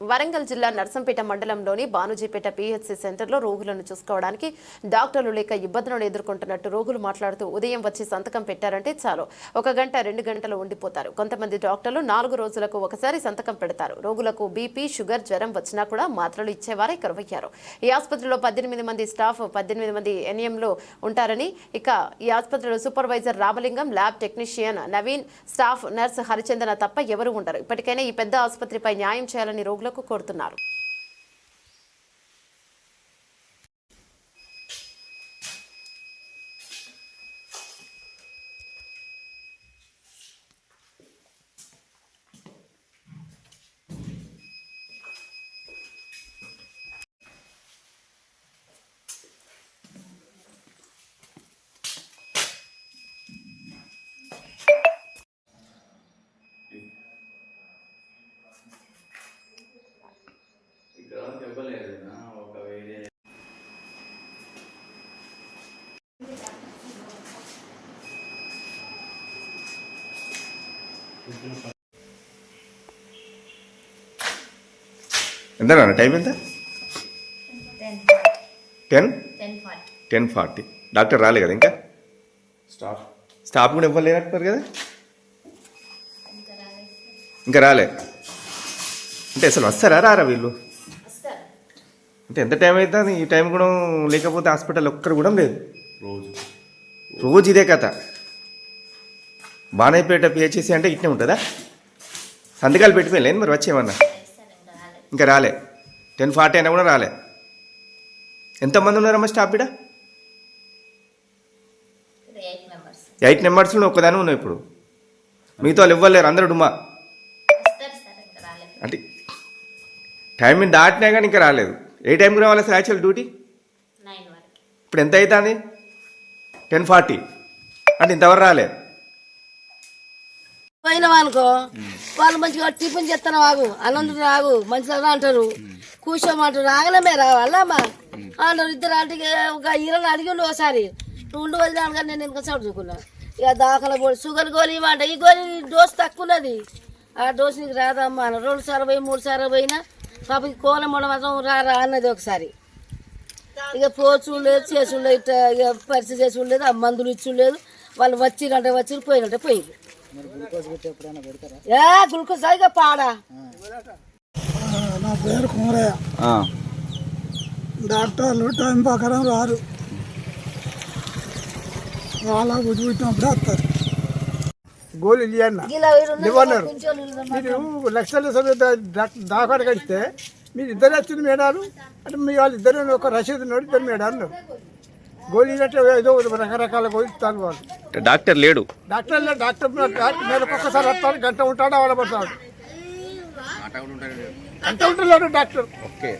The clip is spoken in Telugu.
వరంగల్ జిల్లా నర్సంపేట మండలంలోని బానుజీపేట పీహెచ్సీ సెంటర్లో రోగులను చూసుకోవడానికి డాక్టర్లు లేక ఇబ్బందులను ఎదుర్కొంటున్నట్టు రోగులు మాట్లాడుతూ ఉదయం వచ్చి సంతకం పెట్టారంటే చాలు. ఒక గంట రెండు గంటలు ఉండిపోతారు. కొంతమంది డాక్టర్లు నాలుగు రోజులకు ఒకసారి సంతకం పెడతారు. రోగులకు బీపీ షుగర్ జ్వరం వచ్చినా కూడా మాత్రలు ఇచ్చేవారే కరువయ్యారు. ఈ ఆసుపత్రిలో పద్దెనిమిది మంది స్టాఫ్ పద్దెనిమిది మంది ఎన్ఎంలు ఉంటారని ఇక ఈ ఆసుపత్రిలో supervisor Ramalingam lab technician Naveen staff nurse Harichandana తప్ప ఎవరు ఉండరు. ఇప్పటికైనా ఈ పెద్ద ఆసుపత్రిపై న్యాయం చేయాలని రోగులు రోగులకు కోరుతున్నారు చెప్పలేదు ఒక వేరే ఎంత నాన్న? టైం ఎంత? Ten ten? Forty. Ten forty. Doctor రాలే కదా ఇంకా? స్టాఫ్. స్టాఫ్ కూడా ఇవ్వలేనట్టున్నారు కదా? ఇంకా రాలే. అంటే అసలు వస్తారా రారా వీళ్ళు? అంటే ఎంత టైం అవుతుంది ఈ టైం కూడా లేకపోతే హాస్పిటల్ ఒక్కరు కూడా లేదు. రోజు. రోజు ఇదే కథ. బాణైపేట పిహెచ్సి అంటే ఇట్నే ఉంటుందా? సంతకాలు పెట్టిపోయలేను మరి వచ్చేమన్నా ఇంకా రాలే. టెన్ ఫార్టీ అయినా కూడా రాలే. ఎంతమంది ఉన్నారమ్మా స్టాఫ్ ఇక్కడ ఎయిట్ నెంబర్స్లో ఒక్కదాని ఉన్నావు ఇప్పుడు. మిగతా వాళ్ళు ఇవ్వలేరు అందరు రాలేదు. అంటే టైం మీద దాటినా కానీ ఇంకా రాలేదు. ఏ టైంకి రావాలి అసలు యాక్చువల్ డ్యూటీ? ఇప్పుడు ఎంత అవుతుంది టెన్ ఫార్టీ. అంటే ఇంతవరకు రాలే. పోయినావనుకో వాళ్ళు మంచిగా టిఫిన్ చేస్తాను ఆగు అన్నం ఆగు మంచిగా అంటారు. కూర్చోమంటారు ఆగలమే రావాలమ్మా అంటారు ఇద్దరు అంటే ఒక ఈరని అడిగి ఉండు ఒకసారి. నువ్వు ఉండు వదిలేను కానీ నేను ఇంకా చదువుకున్నా ఇక దాఖల పోయి షుగర్ గోళీ ఇవ్వంట ఈ గోళీ డోస్ తక్కువ ఉన్నది. ఆ డోస్ నీకు రాదమ్మా రెండు సార్లు పోయి మూడు సార్లు పోయినా పాపకి కోలం మొన్న మాత్రం రా రా అన్నది ఒకసారి. ఇక పోచు లేదు చేసి లేదు ఇట్లా ఇక పరిస్థితి చేసి ఉండలేదు ఆ మందులు ఇచ్చి ఉండలేదు వాళ్ళు వచ్చిరంటే వచ్చి పోయినంటే పోయింది ఏ గ్లూకోజ్ ఇక పాడా? నా పేరు కుమరయ్య డాక్టర్లు టైం ప్రకారం రారు. వాళ్ళ బుద్ధి పుట్టినప్పుడు వస్తారు. గోళీలు ఇవ్వన్న ఇవ్వన్నారు మీరు లక్షల సమేత దాకా కడితే మీరు ఇద్దరు వచ్చింది మేడాలు అంటే మీ వాళ్ళు ఇద్దరు ఒక రసీదు ఉన్నాడు ఇద్దరు మేడాలు గోళీలు అంటే ఏదో రకరకాల గోళీలు ఇస్తారు వాళ్ళు. డాక్టర్ లేడు. డాక్టర్ లే- డాక్టర్ నెలకు ఒక్కసారి వస్తాడు గంట ఉంటాడు అవడబడతాడు గంట ఉంటలేడు డాక్టర్. ఓకే.